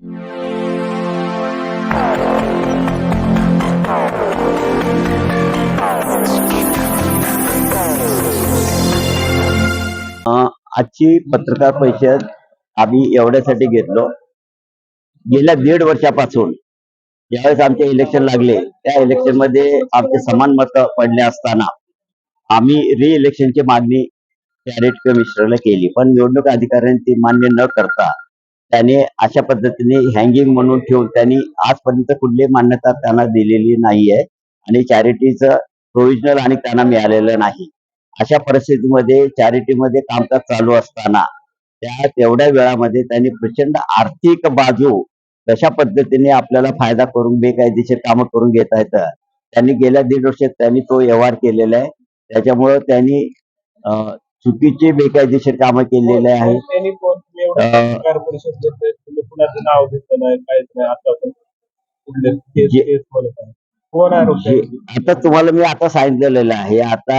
अं, आजची पत्रकार परिषद आम्ही एवढ्यासाठी घेतलो. गेल्या दीड वर्षापासून ज्यावेळेस आमचे इलेक्शन लागले त्या इलेक्शनमध्ये आमचे समान मत पडले असताना आम्ही री इलेक्शनची मागणी कॅरेट कमिशनरला केली. पण निवडणूक अधिकाऱ्यांनी ती मान्य न करता त्याने अशा पद्धतीने हँगिंग म्हणून ठेवून त्यांनी आजपर्यंत कुठली मान्यता त्यांना दिलेली नाहीये आणि चॅरिटीचं प्रोव्हिजनल आणि त्यांना मिळालेलं नाही. अशा परिस्थितीमध्ये चॅरिटीमध्ये कामकाज चालू असताना त्या तेवढ्या वेळामध्ये त्यांनी प्रचंड आर्थिक बाजू कशा पद्धतीने आपल्याला फायदा करून बेकायदेशीर कामं करून घेता येतं त्यांनी गेल्या दीड वर्षात त्यांनी तो व्यवहार केलेला आहे. त्याच्यामुळं त्यांनी अं, चुकीचे बेकायदेशीर कामं केलेले आहे. त्यांनी कोण तुम्ही एवढं अं, पत्रकार परिषद घेतोय तुम्ही कुणाचं नाव घेतलं नाही काहीच नाही आता पण कुठले केस जे- केस बोलत आहे कोण आरोप जे- आता तुम्हाला मी आता सांगितलेलं आहे आता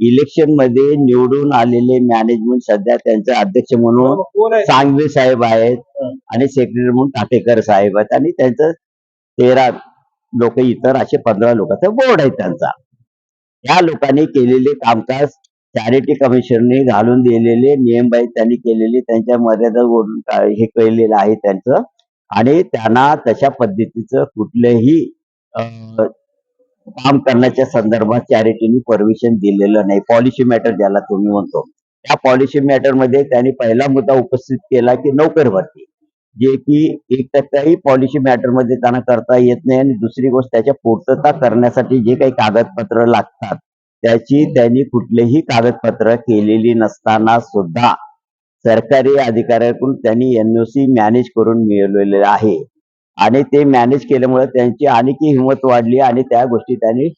इलेक्शनमध्ये निवडून आलेले मॅनेजमेंट सध्या त्यांचे अध्यक्ष म्हणून कोण आहे? सांगवे साहेब आहेत. आणि सेक्रेटरी म्हणून टाटेकर साहेब आहेत आणि त्यांचं तेरा लोक इतर असे पंधरा लोकांचा बोर्ड आहे त्यांचा. या लोकांनी केलेले कामकाज चॅरिटी कमिशनने घालून दिलेले नियम त्यांनी केलेले त्यांच्या मर्यादा ओढून हे केलेलं आहे त्यांचं. आणि त्यांना तशा पद्धतीचं कुठलंही काम करण्याच्या संदर्भात चॅरिटीने परमिशन दिलेलं नाही. पॉलिसी मॅटर ज्याला तुम्ही म्हणतो. त्या पॉलिसी मॅटरमध्ये त्यांनी पहिला मुद्दा उपस्थित केला की नोकर भरती जे की एक टक्काही पॉलिसी मॅटरमध्ये त्यांना करता येत नाही आणि दुसरी गोष्ट त्याच्या पूर्तता करण्यासाठी जे काही कागदपत्र लागतात त्याची त्यांनी कुठलेही कागदपत्र केलेली नसताना सुद्धा सरकारी अधिकाऱ्याकडून त्यांनी एनओसी मॅनेज करून मिळवलेले आहे. आणि ते मॅनेज केल्यामुळे त्यांची आणखी हिंमत वाढली आणि त्या गोष्टी त्यांनी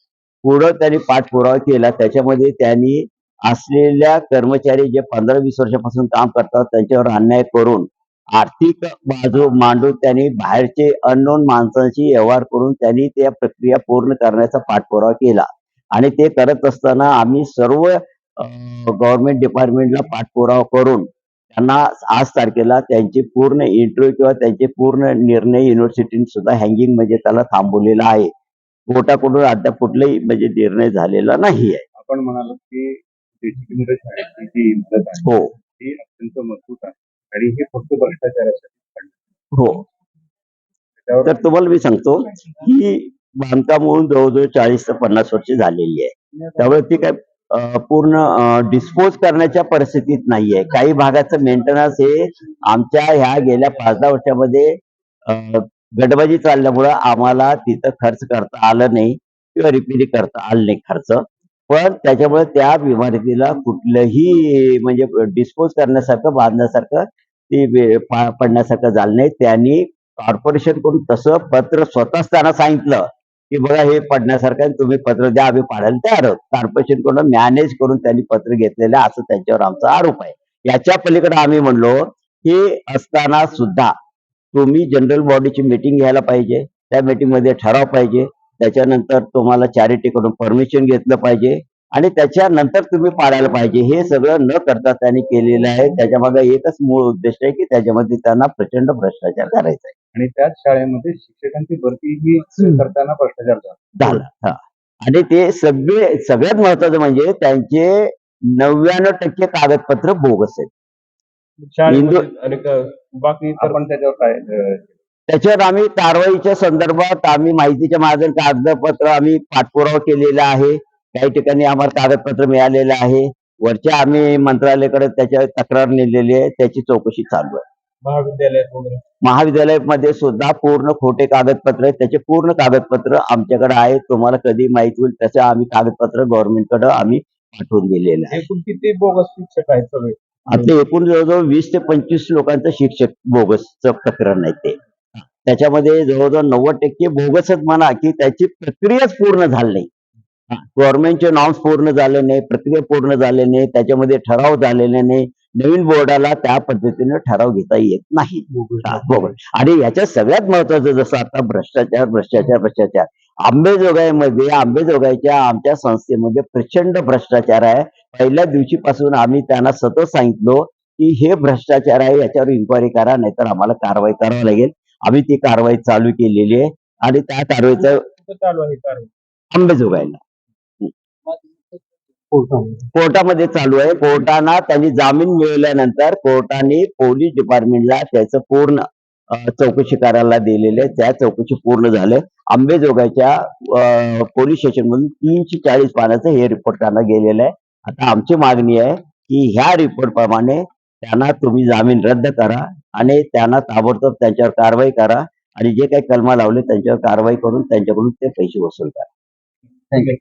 पुढं त्यांनी पाठपुरावा केला. त्याच्यामध्ये त्यांनी असलेल्या कर्मचारी जे पंधरा वीस वर्षापासून काम करतात त्यांच्यावर अन्याय करून आर्थिक बाजू मांडून त्यांनी बाहेरचे अननोन माणसांशी व्यवहार करून त्यांनी त्या प्रक्रिया पूर्ण करण्याचा पाठपुरावा केला. आणि ते करत असताना आम्ही सर्व गव्हर्नमेंट डिपार्टमेंटला पाठपुरावा करून त्यांना आज तारखेला त्यांचे पूर्ण इंटरव्ह्यू किंवा त्यांचे पूर्ण निर्णय युनिव्हर्सिटीने सुद्धा हँगिंग म्हणजे त्याला थांबवलेला आहे. कोर्टाकडून अद्याप कुठलाही म्हणजे निर्णय झालेला नाही आहे आपण म्हणालो की जी आहे. हो. ती अत्यंत मजबूत आहे. आणि हे फक्त भ्रष्टाचारासाठी हो. तर तुम्हाला मी सांगतो ही बांधकाम होऊन जवळजवळ चाळीस ते पन्नास वर्ष झालेली आहे. त्यामुळे ती काय पूर्ण डिस्पोज करण्याच्या परिस्थितीत नाहीये. काही भागाचं मेंटेनन्स हे आमच्या ह्या गेल्या पाच दहा वर्षामध्ये गटबाजी चालल्यामुळं आम्हाला तिथं खर्च करता आलं नाही किंवा रिपेरी करता आलं नाही खर्च. पण त्याच्यामुळे त्या इमारतीला कुठलंही म्हणजे डिस्पोज करण्यासारखं बांधण्यासारखं ती पडण्यासारखं झालं नाही. त्यांनी कॉर्पोरेशन करून तसं पत्र स्वतःच त्यांना सांगितलं. की बघा हे पडण्यासारखं तुम्ही पत्र द्या आम्ही पाडायला तयार आहोत. कॉर्पोरेशनकडून मॅनेज करून त्यांनी पत्र घेतलेलं असं त्यांच्यावर आमचा आरोप आहे. याच्या पलीकडे आम्ही म्हणलो हे असताना सुद्धा तुम्ही जनरल बॉडीची मीटिंग घ्यायला पाहिजे. त्या मीटिंगमध्ये ठराव पाहिजे. त्याच्यानंतर तुम्हाला चॅरिटी कडून परमिशन घेतलं पाहिजे. आणि त्याच्यानंतर तुम्ही पाडायला पाहिजे. हे सगळं न करता त्यांनी केलेलं आहे. त्याच्यामागे एकच मूळ उद्देश आहे की त्याच्यामध्ये त्यांना प्रचंड भ्रष्टाचार करायचा आहे. आणि त्याच शाळेमध्ये शिक्षकांची भरती ही करताना भ्रष्टाचार झाला. हा. आणि ते सगळे सगळ्यात महत्वाचं म्हणजे त्यांचे नव्याण्णव टक्के कागदपत्र बोगस आहेत. शाळेमध्ये आणि क- बाकी आपण त्याच्यावर काय अं, त्याच्यावर आम्ही कारवाईच्या संदर्भात आम्ही माहितीच्या मार्गाने कागदपत्र आम्ही पाठपुरावा केलेला आहे. काही ठिकाणी आम्हाला कागदपत्र मिळालेलं आहे. वरच्या आम्ही मंत्रालयाकडे त्याच्या तक्रार नेलेली आहे. त्याची चौकशी चालू आहे. महाविद्यालयात वगैरे? महाविद्यालयामध्ये सुद्धा पूर्ण खोटे कागदपत्र आहेत. त्याचे पूर्ण कागदपत्र आमच्याकडे आहेत. तुम्हाला कधी माहिती होईल तसे आम्ही कागदपत्र गव्हर्नमेंटकडे आम्ही पाठवून दिलेलं आहे. एकूण किती बोगस शिक्षक आहेत सगळे? आपले एकूण जवळजवळ वीस ते पंचवीस लोकांचं शिक्षक बोगसचं प्रकरण आहे ते. त्याच्यामध्ये जवळजवळ नव्वद टक्के बोगसच म्हणा की त्याची प्रक्रियाच पूर्ण झाली नाही. गव्हर्नमेंटचे नॉर्म्स पूर्ण झाले नाही प्रक्रिया पूर्ण झाले नाही त्याच्यामध्ये ठराव झालेले नाही. नवीन बोर्डाला त्या पद्धतीने ठराव घेता येत नाही. आणि याच्यात सगळ्यात महत्वाचं जसं आता भ्रष्टाचार भ्रष्टाचार भ्रष्टाचार. आंबेजोगाईमध्ये आंबेजोगाईच्या आमच्या संस्थेमध्ये प्रचंड भ्रष्टाचार आहे. पहिल्या दिवशीपासून आम्ही त्यांना सतत सांगितलो की हे भ्रष्टाचार आहे याच्यावर इन्क्वायरी करा नाहीतर आम्हाला कारवाई करावी लागेल. आम्ही ती कारवाई चालू केलेली आहे. आणि त्या कारवाईचं कुठं चालू आहे कारवाई अंबेजोगाईला कोर्टामध्ये. चालू आहे. कोर्टाना त्यांनी जामीन मिळवल्यानंतर कोर्टाने पोलीस डिपार्टमेंटला त्याचं पूर्ण चौकशी करायला दिलेले. त्या चौकशी पूर्ण झाले. आंबेजोगाईच्या पोलीस स्टेशन मधून तीनशे चाळीस पानाचं हे रिपोर्ट त्यांना गेलेलं आहे. आता आमची मागणी आहे की ह्या रिपोर्ट प्रमाणे त्यांना तुम्ही जामीन रद्द करा आणि त्यांना ताबडतोब त्यांच्यावर कारवाई करा आणि जे काही कलमा लावले त्यांच्यावर कारवाई करून त्यांच्याकडून ते पैसे वसूल करा. आहे